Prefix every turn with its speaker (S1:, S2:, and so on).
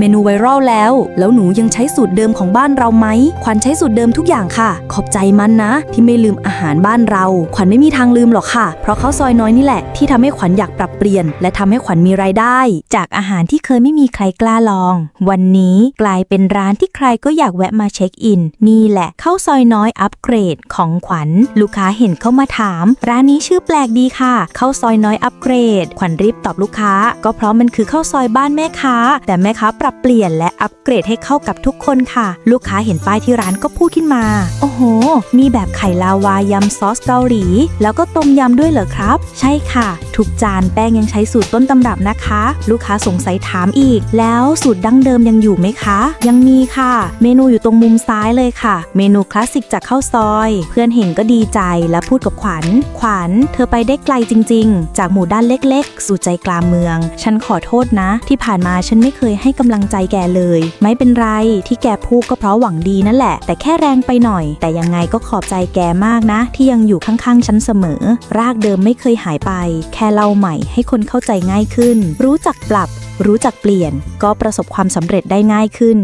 S1: เมนูไวรัลแล้ว แล้วหนูยังใช้สูตรเดิมของบ้านเราไหม ขวัญใช้สูตรเดิมทุกอย่างค่ะ ขอบใจมันนะ ที่ไม่ลืมอาหารบ้านเรา ขวัญไม่มีทางลืมหรอกค่ะ เพราะข้าวซอยน้อยนี่แหละ ที่ทำให้ขวัญอยากปรับเปลี่ยน และทำให้ขวัญมีรายได้
S2: จากอาหารที่เคยไม่มีใครกล้าลอง วันนี้กลายเป็นร้านที่ใครก็อยากแวะมาเช็คอิน นี่แหละข้าวซอยน้อยอัปเกรดของขวัญ ลูกค้าเห็นเข้ามาถาม ร้านนี้ชื่อแปลกดีค่ะข้าวซอยน้อยอัปเกรด ขวัญรีบตอบลูกค้า ก็เพราะมันคือข้าวซอยบ้านแม่ค้า แต่แม่ค้าปรับเปลี่ยนและอัปเกรดให้เข้ากับทุกคนค่ะ ลูกค้าเห็นป้ายที่ร้านก็พูดขึ้นมา โอ้โห มีแบบไข่ลาวายำซอสเกาหลี แล้วก็ต้มยำด้วยเหรอครับ ใช่ค่ะ ทุกจานแป้งยังใช้สูตรต้นตำรับนะคะ ลูกค้าสงสัยถามอีก แล้วสูตรดั้งเดิมยังอยู่ไหมคะ ยังมีค่ะ เมนูอยู่ตรงมุมซ้ายเลยค่ะ เมนูคลาสสิกจากข้าวซอย เพื่อนเห็นก็ดีใจและพูดกับขวัญ ขวัญ เธอไปได้ไกลจริง ๆ จากหมู่ด้านเล็กๆ สู่ใจกลางเมือง ฉันขอโทษนะ ที่ผ่านมาฉันไม่เคยให้กำลังลังใจแกเลย ไม่เป็นไรที่แกพูดก็เพราะหวังดีนั่นแหละ แต่แค่แรงไปหน่อย แต่ยังไงก็ขอบใจแกมากนะ ที่ยังอยู่ข้างๆฉันเสมอ รากเดิมไม่เคยหายไป แค่เล่าใหม่ให้คนเข้าใจง่ายขึ้น รู้จักปรับ รู้จักเปลี่ยน ก็ประสบความสำเร็จได้ง่ายขึ้น